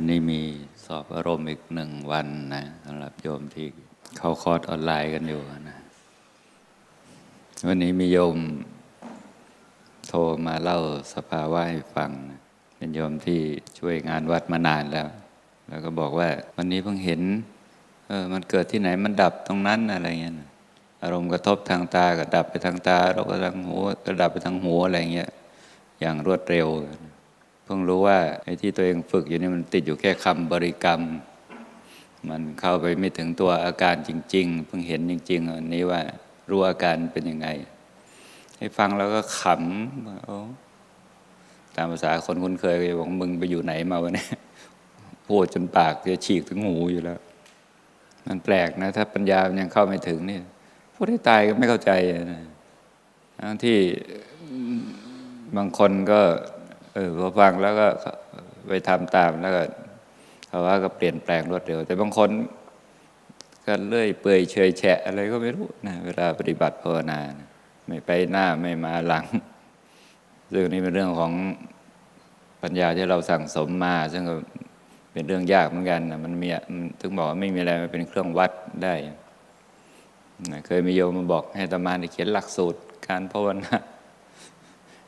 วันนี้มีสอบอารมณ์อีกหนึ่งวันนะสำหรับโยมที่เข้าคอร์สออนไลน์กันอยู่นะ วันนี้มีโยมโทรมาเล่าสภาวะให้ฟังนะเป็นโยมที่ช่วยงานวัดมานานแล้ว แล้วก็บอกว่าวันนี้เพิ่งเห็นเออมันเกิดที่ไหนมันดับตรงนั้นอะไรเงี้ยนะอารมณ์กระทบทางตาก็ดับไปทางตาเราก็ทางหูก็ดับไปทางหูอะไรเงี้ยอย่างรวดเร็ว พิ่งรู้ว่าไอ้ที่ตัวเองฝึกอยู่นี่มันติดอยู่แค่คำบริกรรม มันเข้าไปไม่ถึงตัวอาการจริง ๆ เพิ่งเห็นจริงๆอันนี้ว่ารู้อาการเป็นยังไง ให้ฟังแล้วก็ขำโอ้ตามภาษาคนคุ้นเคยก็บอกมึงไปอยู่ไหนมาวะเนี่ยพูดจนปากจะฉีกถึงหูอยู่แล้ว มันแปลกนะ ถ้าปัญญามันยังเข้าไม่ถึงนี่พูดให้ตายก็ไม่เข้าใจนะทั้งที่บางคนก็ เออพอฟังแล้วก็ไปทำตามแล้วก็เขาว่าก็เปลี่ยนแปลงรวดเร็ว แต่บางคนก็เลื่อยเปื่อยเฉยแฉะอะไรก็ไม่รู้นะเวลาปฏิบัติภาวนานะไม่ไปหน้าไม่มาหลัง ซึ่งนี่เป็นเรื่องของปัญญาที่เราสั่งสมมา ซึ่งก็เป็นเรื่องยากเหมือนกันนะมันมีมันถึงบอกว่าไม่มีอะไรมาเป็นเครื่องวัดได้นะเคยมีโยมมาบอกให้อาตมาได้เขียนหลักสูตรการภาวนา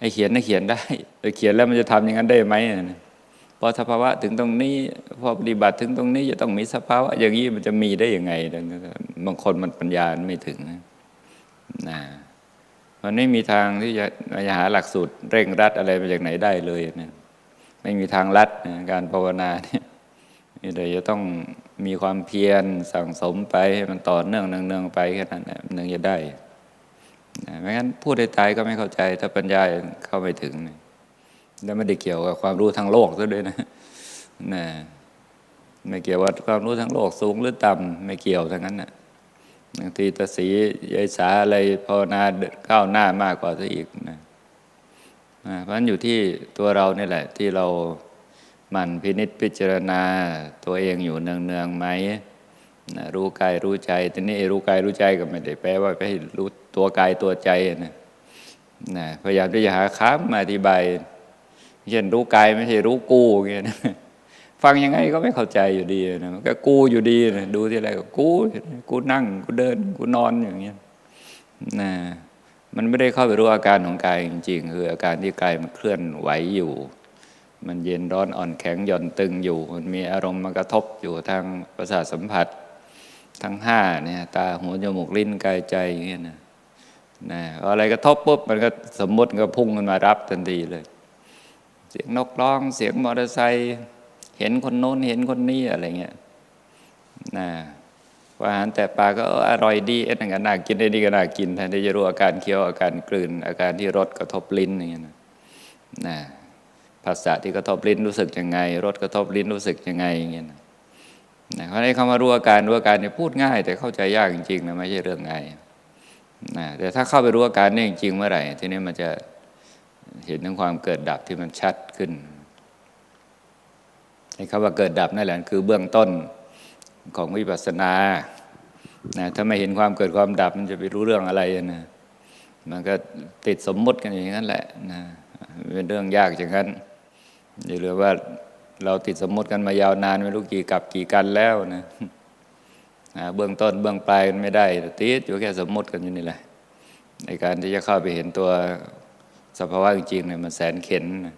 ให้เขียนน่ะเขียนได้แต่เขียนแล้วมันจะทำอย่างนั้นได้ไหมนะพอสภาวะถึงตรงนี้พอปฏิบัติถึงตรงนี้จะต้องมีสภาวะอย่างนี้มันจะมีได้ยังไงบางคนมันปัญญาไม่ถึงนะมันไม่มีทางที่จะมาหาหลักสูตรเร่งรัดอะไรมาจากไหนได้เลยนะไม่มีทางลัดนะการภาวนาเนี่ยนี่เลยจะต้องมีความเพียรสั่งสมไปให้มันต่อเนื่องเนืองๆไปแค่นั้นนะนึงจะได้ ไม่งั้นพูดได้ตายก็ไม่เข้าใจ ถ้าปัญญาเข้าไม่ถึงแล้วไม่ได้เกี่ยวกับความรู้ทางโลกซะด้วยนะนะไม่เกี่ยวว่าความรู้ทางโลกสูงหรือต่ำไม่เกี่ยวทั้งนั้นนะบางทีตาสียายสาอะไรภาวนาก้าวหน้ามากกว่าซะอีกนะเพราะฉะนั้นอยู่ที่ตัวเรานี่แหละ ที่เราหมั่นพินิษพิจารณาตัวเองอยู่เนืองๆไหมนะรู้กายรู้ใจทีนี้รู้กายรู้ใจก็ไม่ได้แปลว่าไปรู้ ตัวกายตัวใจนะนะพยายามที่จะหาค้ามมาอธิบายเช่นรู้กายไม่ใช่รู้กูเงี้ยนะฟังยังไงก็ไม่เข้าใจอยู่ดีนะมันก็กูอยู่ดีนะดูที่อะไรก็กูกูนั่งกูเดินกูนอนอย่างเงี้ยนะมันไม่ได้เข้าไปรู้อาการของกายจริงๆคืออาการที่กายมันเคลื่อนไหวอยู่ มันเย็นร้อนอ่อนแข็งหย่อนตึงอยู่ มันมีอารมณ์มากระทบอยู่ทางประสาทสัมผัส ทั้งห้าเนี่ยตาหูจมูกลิ้นกายใจอย่างเงี้ยนะ นะอะไรกระทบปุ๊บมันก็สมมติก็พุ่งมันมารับทันทีเลย เสียงนกร้องเสียงมอเตอร์ไซค์เห็นคนโน้นเห็นคนนี้อะไรเงี้ยนะอาหารแต่ปลาก็อร่อยดีเอ็นกันน่ากินได้ดีก็น่ากินแทนที่จะรู้อาการเคี้ยวอาการกลืน อาการที่รสกระทบลิ้นอย่างเงี้ยนะนะภาษาที่กระทบลิ้นรู้สึกยังไงรสกระทบลิ้นรู้สึกยังไงอย่างเงี้ยนะนะเพราะนี้คำว่ารู้อาการรู้อาการเนี่ยพูดง่าย แต่เข้าใจยากจริงๆนะไม่ใช่เรื่องง่าย นะแต่ถ้าเข้าไปรู้อาการนี่จริงๆเมื่อไหร่ ทีนี้มันจะเห็นถึงความเกิดดับที่มันชัดขึ้นไอ้คำว่าเกิดดับนั่นแหละคือเบื้องต้นของวิปัสสนานะถ้าไม่เห็นความเกิดความดับมันจะไปรู้เรื่องอะไรนะมันก็ติดสมมุติกันอย่างนั้นแหละนะเป็นเรื่องยากอย่างนั้นอย่าลืมว่าเราติดสมมุติกันมายาวนานไม่รู้กี่กับกี่กันแล้วนะ เบื้องต้นเบื้องปลายมันไม่ได้ติดอยู่แค่สมมติกันอยู่นี่แหละในการที่จะเข้าไปเห็นตัวสภาวะจริงๆเนี่ยมันแสนเข็นนะ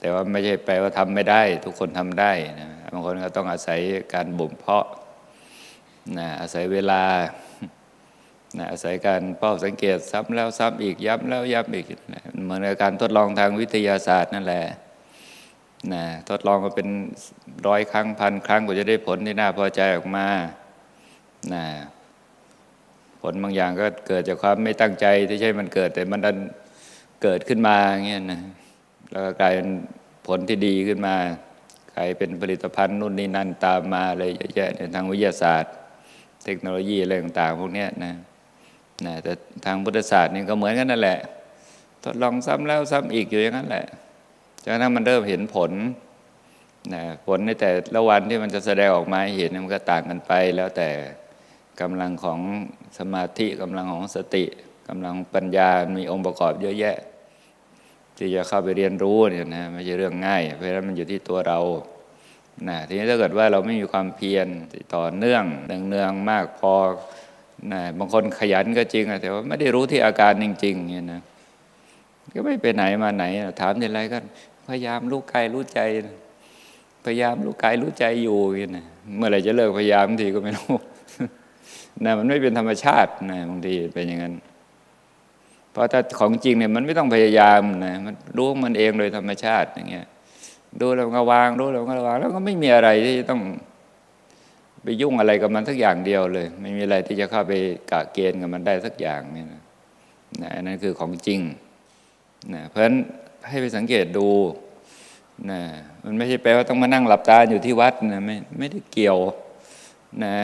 แต่ว่าไม่ใช่แปลว่าทำไม่ได้ ทุกคนทำได้นะบางคนก็ต้องอาศัยการบ่มเพาะนะอาศัยเวลานะอาศัยการเฝ้าสังเกตซ้ำแล้วซ้ำอีกย้ำแล้วย้ำอีกนะเหมือนกับการทดลองทางวิทยาศาสตร์นั่นแหละนะทดลองมาเป็นร้อยครั้งพันครั้งกว่าจะได้ผลที่น่าพอใจออกมา นะผลบางอย่างก็เกิดจากความไม่ตั้งใจที่ใช่มันเกิด แต่มันดันเกิดขึ้นมาเงี้ยนะแล้วก็กลายเป็นผลที่ดีขึ้นมากลายเป็นผลิตภัณฑ์นู่นนี่นั่นตามมาอะไรเยอะแยะในทางวิทยาศาสตร์ เทคโนโลยีอะไรต่างๆพวกนี้นะนะแต่ทางพุทธศาสตร์นี่ก็เหมือนกันนั่นแหละ ทดลองซ้ำแล้วซ้ำอีกอยู่อย่างนั้นแหละจนกระทั่งมันเริ่มเห็นผลนะผลในแต่ละวันที่มันจะแสดงออกมาเห็นมันก็ต่างกันไปแล้วแต่ กำลังของสมาธิกำลังของสติกำลังปัญญา มีองค์ประกอบเยอะแยะ ที่จะเข้าไปเรียนรู้เนี่ยนะไม่ใช่เรื่องง่าย เพราะฉะนั้นมันอยู่ที่ตัวเรานะทีนี้ถ้าเกิดว่าเราไม่มีความเพียรต่อเนื่องเนืองๆมากพอนะบางคนขยันก็จริงแต่ว่าไม่ได้รู้ที่อาการจริงๆเนี่ยนะก็ไม่ไปไหนมาไหน ถามทีไรก็พยายามรู้กายรู้ใจ พยายามรู้กายรู้ใจอยู่อย่างนี้นะเมื่อไหร่จะเลิกพยายามบางทีก็ไม่รู้ นะมันไม่เป็นธรรมชาตินะบางทีเป็นอย่างนั้น เพราะถ้าของจริงเนี่ยมันไม่ต้องพยายามนะมันรู้มันเองโดยธรรมชาติอย่างเงี้ยดูแล้วก็วางรู้แล้วก็วาง แล้วก็ไม่มีอะไรที่จะต้องไปยุ่งอะไรกับมันสักอย่างเดียวเลย ไม่มีอะไรที่จะเข้าไปกะเกณฑ์กับมันได้สักอย่างเนี่ยนะนะอันนั้นคือของจริงนะเพราะฉะนั้นให้ไปสังเกตดูนะมันไม่ใช่แปลว่าต้องมานั่งหลับตาอยู่ที่วัดนะไม่ไม่ได้เกี่ยว นะ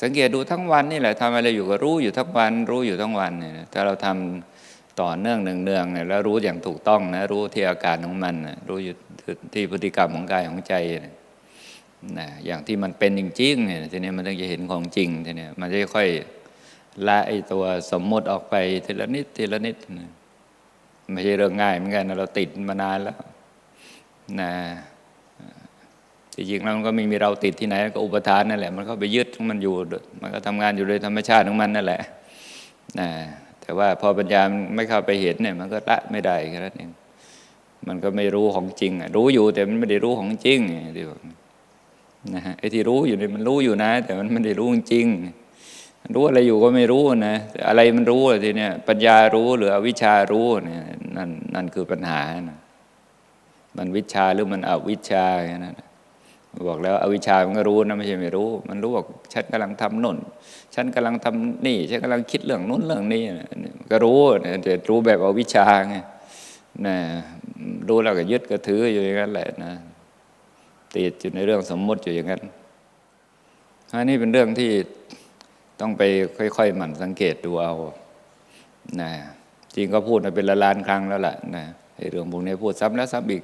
สังเกตดูทั้งวันนี่แหละทำอะไรอยู่ก็รู้อยู่ทั้งวัน รู้อยู่ทั้งวันเนี่ยถ้าเราทำต่อเนื่องเนืองๆเนี่ยแล้วรู้อย่างถูกต้องนะรู้ที่อาการของมันนะรู้อยู่ที่พฤติกรรมของกายของใจนะนะอย่างที่มันเป็นจริงๆเนี่ยทีนี้มันต้องจะเห็นของจริงทีนี้มันจะค่อยละไอตัวสมมติออกไปทีละนิดทีละนิดนะไม่ใช่เรื่องง่ายเหมือนกันนะเราติดมานานแล้วนะ ที่จริงแล้วมันก็ไม่มีเราติดที่ไหนก็อุปทานนั่นแหละมันก็ไปยึดของมันอยู่ มันก็ทำงานอยู่โดยธรรมชาติของมันนั่นแหละนะแต่ว่าพอปัญญาไม่เข้าไปเห็นเนี่ยมันก็ละไม่ได้แค่นั้นเองมันก็ไม่รู้ของจริงรู้อยู่แต่มันไม่ได้รู้ของจริงที่บอกนะฮะไอ้ที่รู้อยู่เนี่ยมันรู้อยู่นะ แต่มันไม่ได้รู้จริง รู้อะไรอยู่ก็ไม่รู้นะอะไรมันรู้ทีเนี้ยปัญญารู้หรืออวิชารู้เนี่ยนั่นนั่นคือปัญหานะมันวิชาหรือมันอวิชชาแค่นั้น บอกแล้วอวิชามันก็รู้นะไม่ใช่ไม่รู้ มันรู้ว่าฉันกำลังทำน่นฉันกำลังทำนี่ฉันกำลังคิดเรื่องนู้นเรื่องนี้ก็รู้แต่รู้แบบอวิชาไงนะรู้แล้วก็ยึดก็ถืออยู่อย่างนั้นแหละนะติดอยู่ในเรื่องสมมติอยู่อย่างนั้นอันนี้เป็นเรื่องที่ต้องไปค่อยๆหมั่นสังเกตดูเอานะจริงก็พูดมาเป็นละล้านครั้งแล้วแหละนะเรื่องพวกนี้พูดซ้ำแล้วซ้ำอีก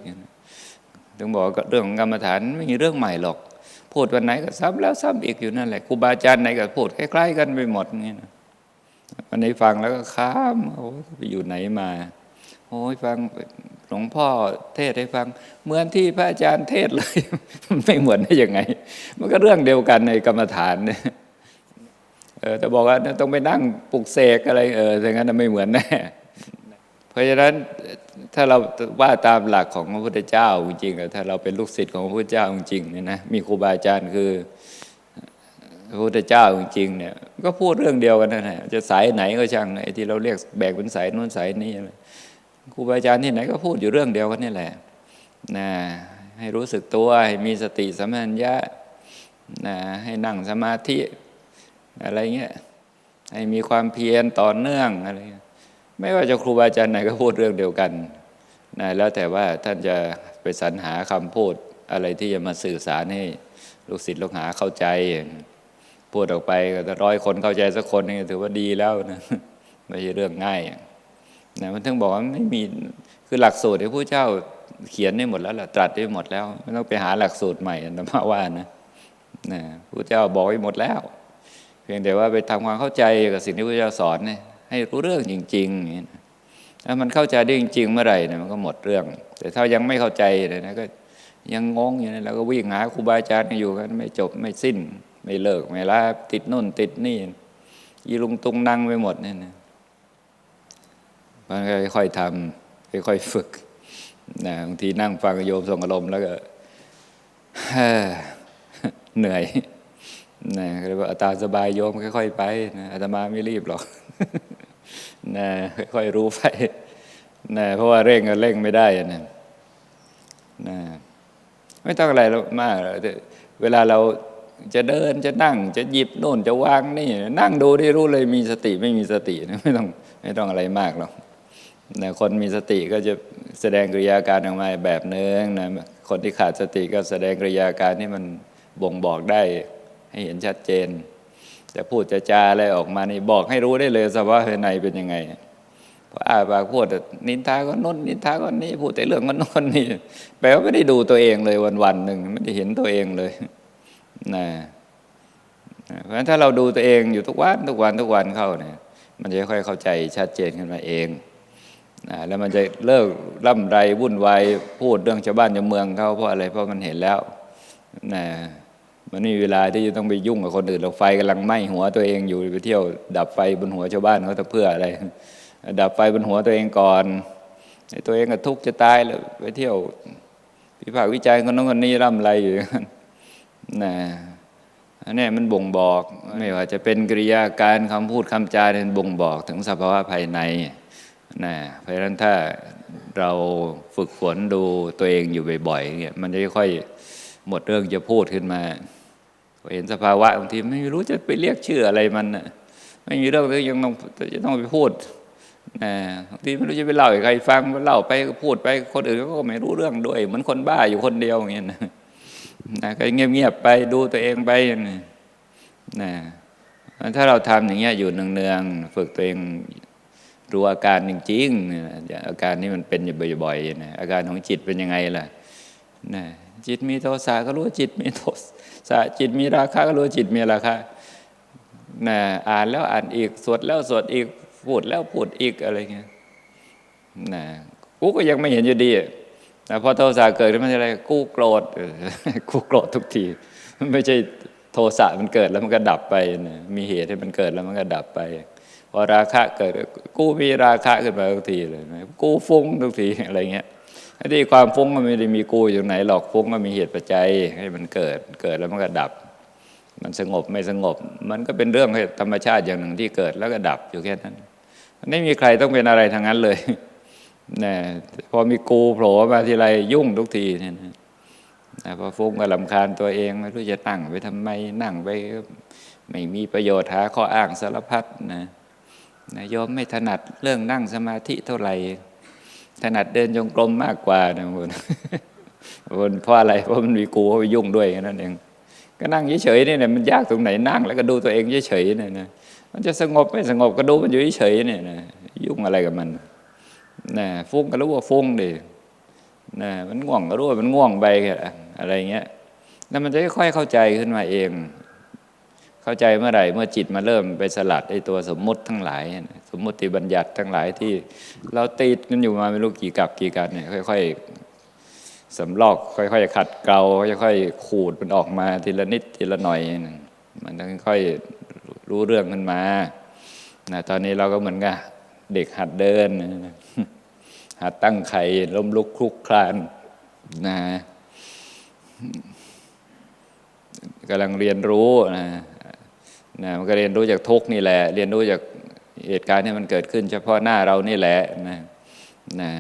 ถึงบอกเรื่องของกรรมฐานไม่มีเรื่องใหม่หรอกพูดวันไหนก็ซ้ำแล้วซ้ำอีกอยู่นั่นแหละครูบาอาจารย์ไหนก็พูดคล้ายๆกันไปหมดงี้นะวันนี้ฟังแล้วก็ค้ามโอ้ไปอยู่ไหนมาโอ้ยฟังหลวงพ่อเทศให้ฟัง เหมือนที่พระอาจารย์เทศเลย ไม่เหมือนได้ยังไง มันก็เรื่องเดียวกันในกรรมฐานเนี่ยเออแต่บอกว่าต้องไปนั่งปลุกเสกอะไร เอออย่างนั้นไม่เหมือนแน่ ราะฉะนั้นถ้าเราว่าตามหลักของพระพุทธเจ้าจริงๆถ้าเราเป็นลูกศิษย์ของพระพุทธเจ้าจริงๆเนี่ยนะมีครูบาอาจารย์คือพระพุทธเจ้าจริงๆเนี่ยก็พูดเรื่องเดียวกันนั่นแหละจะสายไหนก็ช่างไอ้ที่เราเรียกแบกเป็นสายนู้นสายนี้ครูบาอาจารย์ที่ไหนก็พูดอยู่เรื่องเดียวกันนี่แหละนะให้รู้สึกตัวให้มีสติสัมปชัญญะนะให้นั่งสมาธิอะไรเงี้ยให้มีความเพียรต่อเนื่องอะไรเงี้ย ไม่ว่าจะครูบาอาจารย์ไหนก็พูดเรื่องเดียวกันนะแล้วแต่ว่าท่านจะไปสรรหาคำพูดอะไรที่จะมาสื่อสารให้ลูกศิษย์ลูกหาเข้าใจ พูดออกไปก็ร้อยคนเข้าใจสักคนนี่ถือว่าดีแล้วนะไม่ใช่เรื่องง่ายนะมันถึงบอกว่าไม่มีคือหลักสูตรที่พระเจ้าเขียนได้หมดแล้วล่ะตรัสได้หมดแล้วไม่ต้องไปหาหลักสูตรใหม่นะมาว่านะนะพระเจ้าบอกไว้หมดแล้ว เพียงแต่ว่าไปทำความเข้าใจกับสิ่งที่พระเจ้าสอนเนี่ย ให้รู้เรื่องจริงๆถ้ามันเข้าใจได้จริง ๆ เมื่อไหร่เนี่ยมันก็หมดเรื่อง แต่ถ้ายังไม่เข้าใจเลยนะก็ยังงงอยู่นะแล้วก็วิ่งหาครูบาอาจารย์อยู่กันไม่จบไม่สิ้น ไม่เลิกไม่ลาติดนู่นติดนี่ยีลุงตุงนั่งไปหมดเนี่ยนะมันก็ค่อยๆทำค่อยๆฝึกนะบางทีนั่งฟังโยมส่งอารมณ์แล้วก็เหนื่อยนะเรียกว่าอาตาสบายโยมค่อยๆไปนะอาตมาไม่รีบหรอก นะค่อยๆรู้ไปนะเพราะว่าเร่งก็เร่งไม่ได้นะนะไม่ต้องอะไรมากเวลาเราจะเดินจะนั่งจะหยิบโน่นจะวางนี่ นั่งดูได้รู้เลยมีสติไม่มีสตินะไม่ต้องไม่ต้องอะไรมากหรอกนะคนมีสติก็จะแสดงกริยาการออกมาแบบเนึงนะคนที่ขาดสติก็แสดงกริยาการที่มันบ่งบอกได้ให้เห็นชัดเจน แต่พูดจะจาอะไรออกมานี่บอกให้รู้ได้เลยสภาวะภายในเป็นยังไงพออาปากพูดนินทาก็น้นนินทาก็นี้พูดแต่เรื่องก็น้นนี่แปลว่าไม่ได้ดูตัวเองเลยวันวันหนึ่งไม่ได้เห็นตัวเองเลยนะเพราะฉะนั้นถ้าเราดูตัวเองอยู่ทุกวันทุกวันทุกวันเข้าเนี่ยมันจะค่อยเข้าใจชัดเจนขึ้นมาเองนะแล้วมันจะเลิกร่ำไรวุ่นวายพูดเรื่องชาวบ้านชาวเมืองเขาเพราะอะไรเพราะมันเห็นแล้วนะ มันไม่มีเวลาที่จะต้องไปยุ่งกับคนอื่นเราไฟกำลังไหม้หัวตัวเองอยู่ไปเที่ยว ดับไฟบนหัวชาวบ้านเขาจะเพื่ออะไร ดับไฟบนหัวตัวเองก่อนไอ้ตัวเองก็ทุกข์จะตายแล้วไปเที่ยววิพากวิจัยคนนั้นคนนี้ร่ำไรอยู่อย่างนั้นนะอันนี้มันบ่งบอกไม่ว่าจะเป็นกริยาการคำพูดคำจาเนี่ยบ่งบอกถึงสภาวะภายในนะเพราะฉะนั้นถ้าเราฝึกฝนดูตัวเองอยู่บ่อยๆเนี่ยมันจะค่อย หมดเรื่องจะพูดขึ้นมาเห็นสภาวะบางทีไม่รู้จะไปเรียกชื่ออะไรมันไม่มีเรื่องที่ยังต้องจะต้องไปพูดนะบางทีไม่รู้จะไปเล่าให้ใครฟังเล่าไปก็พูดไปคนอื่นก็ไม่รู้เรื่องด้วยเหมือนคนบ้าอยู่คนเดียวอย่างเงี้ยนะก็เงียบๆไปดูตัวเองไปนะถ้าเราทำอย่างเงี้ยอยู่เนืองๆฝึกตัวเองรู้อาการจริงๆอาการนี้มันเป็นอยู่บ่อยๆนะอาการของจิตเป็นยังไงล่ะนะ จิตมีโทสะก็รู้จิตมีโทสะจิตมีราคะก็รู้จิตมีราคะนะอ่านแล้วอ่านอีกสวดแล้วสวดอีกพูดแล้วพูดอีกอะไรเงี้ยนะกูก็ยังไม่เห็นอยู่ดีอะแต่พอโทสะเกิดขึ้นมาอะไรกูโกรธกูโกรธทุกทีมันไม่ใช่โทสะมันเกิดแล้วมันก็ดับไปนะมีเหตุให้มันเกิดแล้วมันก็ดับไปพอราคะเกิดกูมีราคะขึ้นมาทุกทีเลยนะกูฟุ้งทุกทีอะไรเงี้ย ไอ้ที่ความฟุ้งมันไม่ได้มีกูอยู่ไหนหรอกฟุ้งก็มีเหตุปัจจัยให้มันเกิด เกิดแล้วมันก็ดับ มันสงบไม่สงบ มันก็เป็นเรื่องธรรมชาติอย่างหนึ่งที่เกิดแล้วก็ดับอยู่แค่นั้นไม่มีใครต้องเป็นอะไรทางนั้นเลยนะพอมีกูโผล่มาทีไรยุ่งทุกทีเนี่ยนะพอฟุ้งก็ลำคาญตัวเองไม่รู้จะตั้งไปทำไมนั่งไปไม่มีประโยชน์หาข้ออ้างสารพัดนะนะโยมไม่ถนัดเรื่องนั่งสมาธิเท่าไหร่ ถนัดเดินจงกรมมากกว่านะคุณคุณเพราะอะไรเพราะมันมีกูเข้าไปยุ่งด้วยนั้นเองก็นั่งเฉยๆนี่แหละมันยากตรงไหนนั่ง แล้วก็ดูตัวเองเฉยๆเนี่ยนะมันจะสงบไม่สงบก็ดูมันอยู่เฉยๆเนี่ยนะยุ่งอะไรกับมันนะฟุ้งก็รู้ว่าฟุ้งดินะมันง่วงก็รู้ว่ามันง่วงไปอะไรเงี้ยแล้วมันจะค่อยๆเข้าใจขึ้นมาเอง เข้าใจเมื่อไหร่เมื่อจิตมาเริ่มไปสลัดไอ้ตัวสมมุติทั้งหลาย สมมุติบัญญัติทั้งหลายที่ เราติดกันอยู่มาไม่รู้กี่กับกี่กันเนี่ยค่อยๆสำลอกค่อยๆขัดเกลาค่อยๆขูดมันออกมาทีละนิดทีละหน่อยมันค่อยๆรู้เรื่องขึ้นมานะตอนนี้เราก็เหมือนกับเด็กหัดเดินหัดตั้งไข่ล้มลุกคลุกคลานนะกำลังเรียนรู้นะ นะมันก็เรียนรู้จากทุกนี่แหละ เรียนรู้จากเหตุการณ์ที่มันเกิดขึ้น เฉพาะหน้าเรานี่แหละนะนะ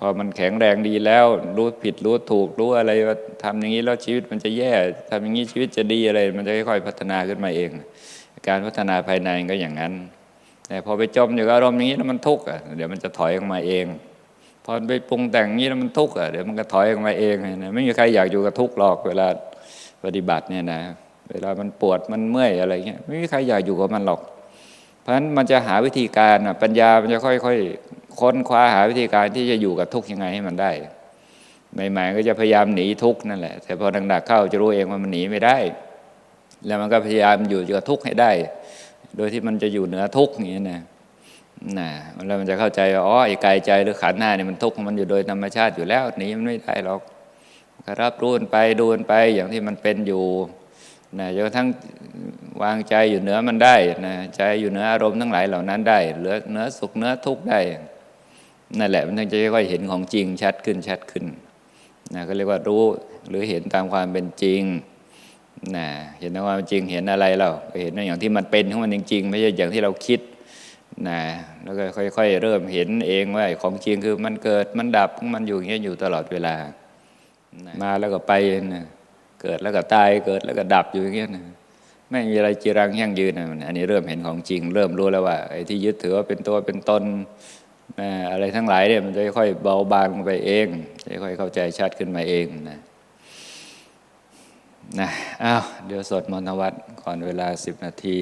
พอมันแข็งแรงดีแล้ว รู้ผิดรู้ถูกรู้อะไรว่าทำอย่างนี้แล้วชีวิตมันจะแย่ทำอย่างนี้ชีวิตจะดีอะไร มันจะค่อยๆพัฒนาขึ้นมาเอง การพัฒนาภายในก็อย่างนั้น แต่พอไปจมอยู่กับอารมณ์อย่างนี้แล้วมันทุกข์อะเดี๋ยวมันจะถอยออกมาเอง พอไปปรุงแต่งอย่างนี้แล้วมันทุกข์อะเดี๋ยวมันก็ถอยออกมาเองนะไม่มีใครอยากอยู่กับทุกข์หรอกเวลาปฏิบัติเนี่ยนะ เวลามันปวดมันเมื่อยอะไรเงี้ยไม่มีใครอยากอยู่กับมันหรอก เพราะฉะนั้นมันจะหาวิธีการปัญญามันจะค่อยๆค้นคว้าหาวิธีการที่จะอยู่กับทุกข์ยังไงให้มันได้ใหม่ๆก็จะพยายามหนีทุกข์นั่นแหละ แต่พอหนักๆเข้าจะรู้เองว่ามันหนีไม่ได้ แล้วมันก็พยายามอยู่กับทุกข์ให้ได้ โดยที่มันจะอยู่เหนือทุกข์อย่างนี้นะนะแล้วมันจะเข้าใจว่าอ๋อไอ้กายใจหรือขันธ์หน้าเนี่ยมันทุกข์มันอยู่โดยธรรมชาติอยู่แล้วหนีมันไม่ได้หรอกรับรู้มันไปดูมันไปอย่างที่มันเป็นอยู่ นะจนกระทั่งวางใจอยู่เหนือมันได้นะใจอยู่เหนืออารมณ์ทั้งหลายเหล่านั้นได้เหลือเหนือสุขเหนือทุกข์ได้นั่นแหละมันถึงจะค่อยๆเห็นของจริงชัดขึ้นชัดขึ้นนะก็เรียกว่ารู้หรือเห็นตามความเป็นจริงนะเห็นตามความเป็นจริงเห็นอะไรเราเห็นอย่างที่มันเป็นของมันจริงๆไม่ใช่อย่างที่เราคิดนะแล้วก็ค่อยๆเริ่มเห็นเองว่าของจริงคือมันเกิดมันดับมันอยู่อย่างเงี้ยอยู่ตลอดเวลานะมาแล้วก็ไปนะ เกิดแล้วก็ตายเกิดแล้วก็ดับอยู่อย่างเงี้ยนะไม่มีอะไรจีรังยั่งยืนนะอันนี้เริ่มเห็นของจริง เริ่มรู้แล้วว่าไอ้ที่ยึดถือว่าเป็นตัวเป็นตนอะไรทั้งหลายเนี่ยมันจะค่อยเบาบางไปเองจะค่อยเข้าใจชัดขึ้นมาเองนะนะอ้าวเดี๋ยวสดมนวัตก่อนเวลาสิบนาที